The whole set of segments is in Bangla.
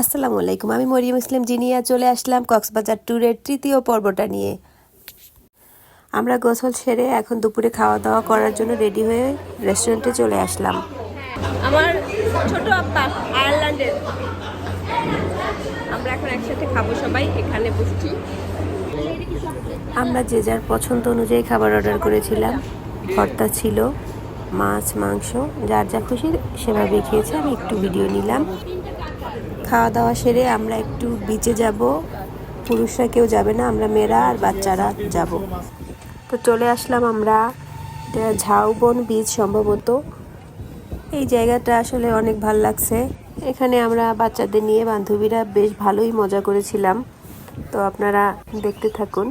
আসসালামু আলাইকুম। আমি মরিয়ম ইসলাম জিনিয়া চলে আসলাম কক্সবাজার ট্যুরের তৃতীয় পর্বটা নিয়ে। আমরা গোসল সেরে এখন দুপুরে খাওয়া দাওয়া করার জন্য রেডি হয়ে রেস্টুরেন্টে চলে আসলাম। আমার ছোট আব্বা আয়ারল্যান্ডের। আমরা এখন একসাথে খাব সবাই এখানে বসছি। আমরা যে যার পছন্দ অনুযায়ী খাবার অর্ডার করেছিলাম। ভর্তা ছিল মাছ মাংস যার যা খুশি সেভাবে খেয়েছে আমি একটু ভিডিও নিলাম। খাওয়া দাওয়া সেরে আমরা একটু বিচে যাব। পুরুষরা কেউ যাবে না, আমরা মেয়েরা আর বাচ্চারা যাব। তো চলে আসলাম আমরা ঝাউবন বীচ সম্ভবত। এই জায়গাটা আসলে অনেক ভালো লাগছে। এখানে আমরা বাচ্চাদের নিয়ে, বান্ধবীরা বেশ ভালোই মজা করেছিলাম। তো আপনারা দেখতে থাকুন।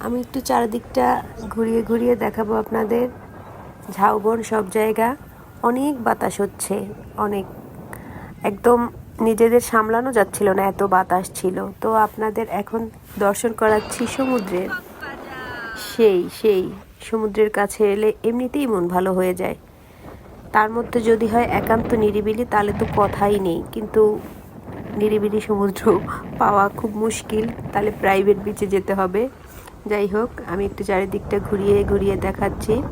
আমি একটু চারিদিকটা ঘুরিয়ে ঘুরিয়ে দেখাবো আপনাদের। ঝাউবন সব জায়গা। অনেক বাতাস হচ্ছে, অনেক। একদম নিজেদের সামলানো যাচ্ছিল না, এত বাতাস ছিল। তো আপনাদের এখন দর্শন করাচ্ছি সমুদ্রের। সেই সেই, সমুদ্রের কাছে এলে এমনিতেই মন ভালো হয়ে যায়। তার মধ্যে যদি হয় একান্ত নিরিবিলি, তাহলে তো কথাই নেই। কিন্তু নিরিবিলি সমুদ্র পাওয়া খুব মুশকিল, তাহলে প্রাইভেট বিচে যেতে হবে। যাই হোক, আমি একটু চারিদিকটা ঘুরিয়ে ঘুরিয়ে দেখাচ্ছি।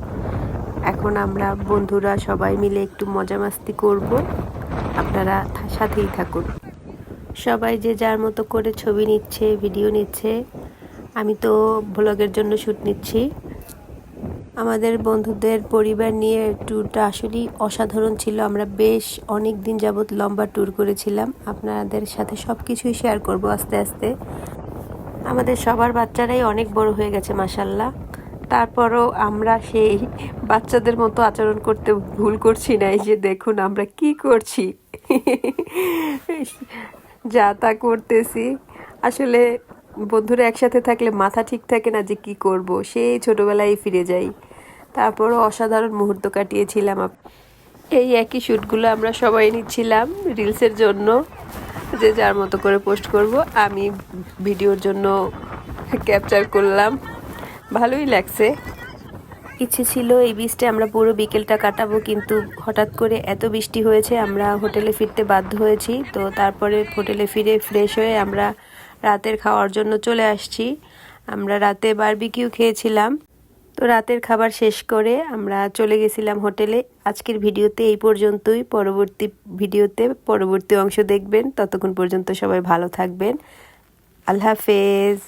এখন আমরা বন্ধুরা সবাই মিলে একটু মজা মাস্তি করব। আপনারা সাথেই থাকুন। সবাই যে যার মতো করে ছবি নিচ্ছে ভিডিও নিচ্ছে, আমি তো ব্লগের জন্য শ্যুট নিচ্ছি। আমাদের বন্ধুদের পরিবার নিয়ে ট্যুরটা আসলেই অসাধারণ ছিল। আমরা বেশ অনেক দিন যাবৎ লম্বা ট্যুর করেছিলাম। আপনাদের সাথে সব কিছুই শেয়ার করব আস্তে আস্তে। আমাদের সবার বাচ্চারাই অনেক বড় হয়ে গেছে মাসাল্লাহ তারপরও আমরা সেই বাচ্চাদের মতো আচরণ করতে ভুল করছি না। এই যে দেখুন, আমরা কি করছি? যা তা করতেছি। আসলে বন্ধুরা একসাথে থাকলে মাথা ঠিক থাকে না যে কি করব, সেই ছোটবেলায় ফিরে যাই। তারপরও অসাধারণ মুহূর্ত কাটিয়েছিলাম এই একই শ্যুটগুলো আমরা সবাই নিচ্ছিলাম রিলসের জন্য। যে যার মতো করে পোস্ট করব, আমি ভিডিওর জন্য ক্যাপচার করলাম। ভালোই লাগছে। ইচ্ছে ছিল এই বীজটা আমরা পুরো বিকেলটা কাটাবো, কিন্তু হঠাৎ করে এত বৃষ্টি হয়েছে, আমরা হোটেলে ফিরতে বাধ্য হয়েছি। তো তারপরে হোটেলে ফিরে ফ্রেশ হয়ে আমরা রাতের খাওয়ার জন্য চলে আসছি। আমরা রাতে বারবিকিউ খেয়েছিলাম। তো রাতের খাবার শেষ করে আমরা চলে গেছিলাম হোটেলে। আজকের ভিডিওতে এই পর্যন্তই। পরবর্তী ভিডিওতে পরবর্তী অংশ দেখবেন। ততক্ষণ পর্যন্ত সবাই ভালো থাকবেন। আল্লাহ হাফেজ।